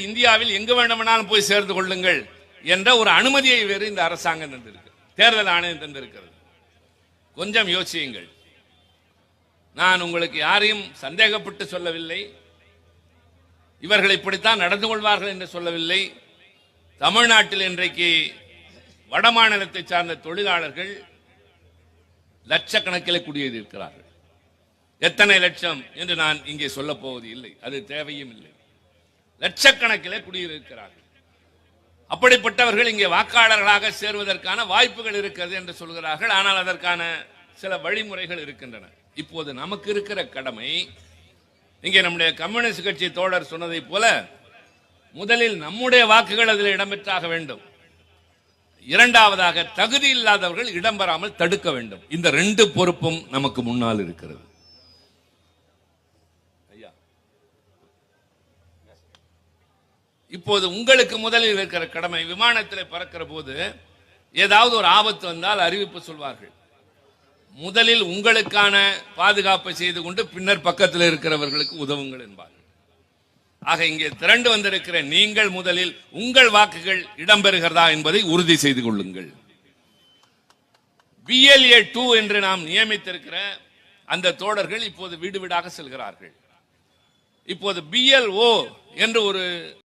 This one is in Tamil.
இந்தியாவில் எங்கு வேண்டுமானாலும் போய் சேர்ந்து கொள்ளுங்கள் என்ற ஒரு அனுமதியை வேறு இந்த அரசாங்கம் தந்திருக்கு. தேர்தல் ஆணையம் தந்திருக்கிறது. கொஞ்சம் யோசியுங்கள். நான் உங்களுக்கு யாரையும் சந்தேகப்பட்டு சொல்லவில்லை. இவர்கள் இப்படித்தான் நடந்து கொள்வார்கள் என்று சொல்லவில்லை. தமிழ்நாட்டில் இன்றைக்கு வடமாநிலத்தை சார்ந்த தொழிலாளர்கள் லட்சக்கணக்கில் குடியேறியிருக்கிறார்கள். எத்தனை லட்சம் என்று நான் இங்கே சொல்லப் போவது இல்லை அது தேவையும் இல்லை. லட்சக்கணக்கிலே குடியிருக்கிறார்கள். அப்படிப்பட்டவர்கள் இங்கே வாக்காளர்களாக சேர்வதற்கான வாய்ப்புகள் இருக்கிறது என்று சொல்கிறார்கள். ஆனால் அதற்கான சில வழிமுறைகள் இருக்கின்றன. இப்போது நமக்கு இருக்கிற கடமை இங்கே நம்முடைய கம்யூனிஸ்ட் கட்சி தோழர் சொன்னதைப் போல முதலில் நம்முடைய வாக்குகள் அதில் இடம்பெற்றாக வேண்டும். இரண்டாவதாக தகுதி இல்லாதவர்கள் இடம்பெறாமல் தடுக்க வேண்டும். இந்த ரெண்டு பொறுப்பும் நமக்கு முன்னால் இருக்கிறது. ஐயா இப்போது உங்களுக்கு முதலில் இருக்கிற கடமை விமானத்தில் பறக்கிற போது ஏதாவது ஒரு ஆபத்து வந்தால் அறிவிப்பு சொல்வார்கள். முதலில் உங்களுக்கான பாதுகாப்பை செய்து கொண்டு பின்னர் பக்கத்தில் இருக்கிறவர்களுக்கு உதவுங்கள் என்பார்கள். ஆக இங்கே திரண்டு வந்திருக்கிற நீங்கள் முதலில் உங்கள் வாக்குகள் இடம்பெறுகிறதா என்பதை உறுதி செய்து கொள்ளுங்கள். பிஎல்ஏ டூ என்று நாம் நியமித்திருக்கிற அந்த தோழர்கள் இப்போது வீடு வீடாக செல்கிறார்கள். இப்போது பிஎல்ஓ என்று ஒரு